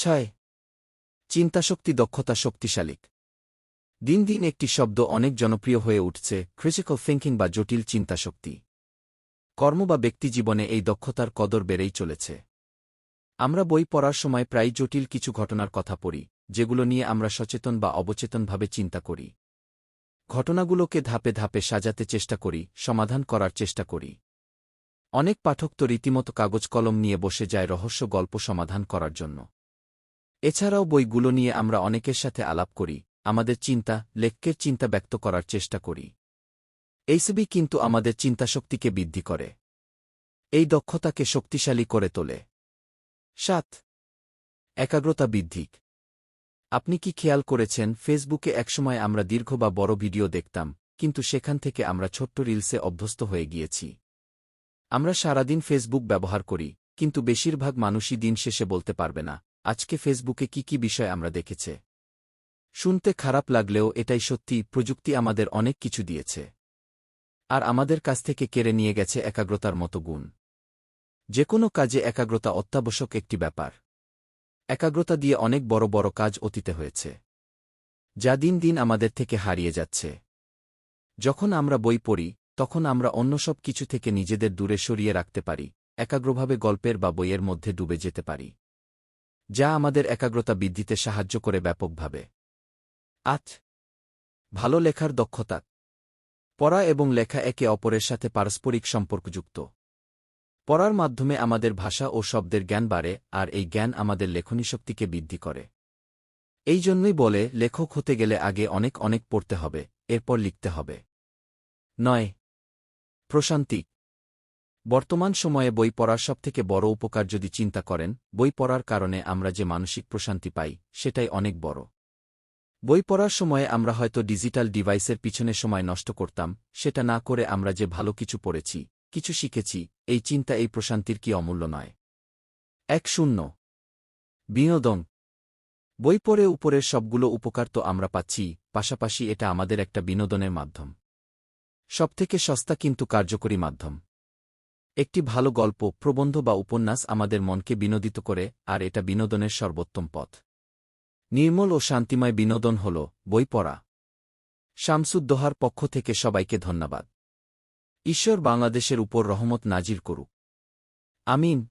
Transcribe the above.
ছয় চিন্তাশক্তি দক্ষতা শক্তিশালীক দিন দিন একটি শব্দ অনেক জনপ্রিয় হয়ে উঠছে ক্রিটিক্যাল থিঙ্কিং বা জটিল চিন্তাশক্তি কর্ম বা ব্যক্তিজীবনে এই দক্ষতার কদর বেড়েই চলেছে। আমরা বই পড়ার সময় প্রায় জটিল কিছু ঘটনার কথা পড়ি, যেগুলো নিয়ে আমরা সচেতন বা অবচেতনভাবে চিন্তা করি। ঘটনাগুলোকে ধাপে ধাপে সাজাতে চেষ্টা করি, সমাধান করার চেষ্টা করি। অনেক পাঠক তো রীতিমতো কাগজ কলম নিয়ে বসে যায় রহস্য গল্প সমাধান করার জন্য। এছাড়াও বইগুলো নিয়ে আমরা অনেকের সাথে আলাপ করি, আমাদের চিন্তা লেখ্যের চিন্তা ব্যক্ত করার চেষ্টা করি। এইসবই কিন্তু আমাদের চিন্তাশক্তিকে বৃদ্ধি করে। এই দক্ষতাকে শক্তিশালী করে তোলে। সাত, একাগ্রতা বৃদ্ধিক আপনি কি খেয়াল করেছেন, ফেসবুকে একসময় আমরা দীর্ঘ বা বড় ভিডিও দেখতাম, কিন্তু সেখান থেকে আমরা ছোট্ট রিলসে অভ্যস্ত হয়ে গিয়েছি। আমরা সারাদিন ফেসবুক ব্যবহার করি, কিন্তু বেশিরভাগ মানুষই দিন শেষে বলতে পারবে না। আজকে ফেসবুকে কি কি বিষয় আমরা দেখেছে? শুনতে খারাপ লাগলেও এটাই সত্যি, প্রযুক্তি আমাদের অনেক কিছু দিয়েছে। আর আমাদের কাছ থেকে কেড়ে নিয়ে গেছে একাগ্রতার মতো গুণ। যে কোনো কাজে একাগ্রতা অত্যাবশ্যক একটি ব্যাপার। একাগ্রতা দিয়ে অনেক বড় বড় কাজ অতীতে হয়েছে। যা দিন দিন আমাদের থেকে হারিয়ে যাচ্ছে। যখন আমরা বই পড়ি, তখন আমরা অন্য সব কিছু থেকে নিজেদের দূরে সরিয়ে রাখতে পারি, একাগ্রভাবে গল্পের বা বইয়ের মধ্যে ডুবে যেতে পারি। যা আমাদের একাগ্রতা বৃদ্ধিতে সাহায্য করে ব্যাপকভাবে। আট, ভালো লেখার দক্ষতা। পড়া এবং লেখা একে অপরের সাথে পারস্পরিক সম্পর্কযুক্ত। পড়ার মাধ্যমে আমাদের ভাষা ও শব্দের জ্ঞান বাড়ে, আর এই জ্ঞান আমাদের লেখনী শক্তিকে বৃদ্ধি করে। এই জন্যই বলে, লেখক হতে গেলে আগে অনেক অনেক পড়তে হবে, এরপর লিখতে হবে। নয়, প্রশান্তি। বর্তমান সময়ে বই পড়ার সবথেকে বড় উপকার যদি চিন্তা করেন, বই পড়ার কারণে আমরা যে মানসিক প্রশান্তি পাই, সেটাই অনেক বড়। বই পড়ার সময়ে আমরা হয়তো ডিজিটাল ডিভাইসের পিছনে সময় নষ্ট করতাম, সেটা না করে আমরা যে ভালো কিছু পড়েছি, কিছু শিখেছি, এই চিন্তা, এই প্রশান্তির কি অমূল্য নয়। এক শূন্য। বিনোদন। বই পড়ে উপরের সবগুলো উপকার তো আমরা পাচ্ছি, পাশাপাশি এটা আমাদের একটা বিনোদনের মাধ্যম। সবথেকে সস্তা কিন্তু কার্যকরী মাধ্যম। একটি ভালো গল্প, প্রবন্ধ বা উপন্যাস আমাদের মনকে বিনোদিত করে, আর এটা বিনোদনের সর্বোত্তম পথ। নির্মল ও শান্তিময় বিনোদন হল বই পড়া। শামসুদ্দোহার পক্ষ থেকে সবাইকে ধন্যবাদ। ঈশ্বর বাংলাদেশের উপর রহমত নাজির করুক। আমিন।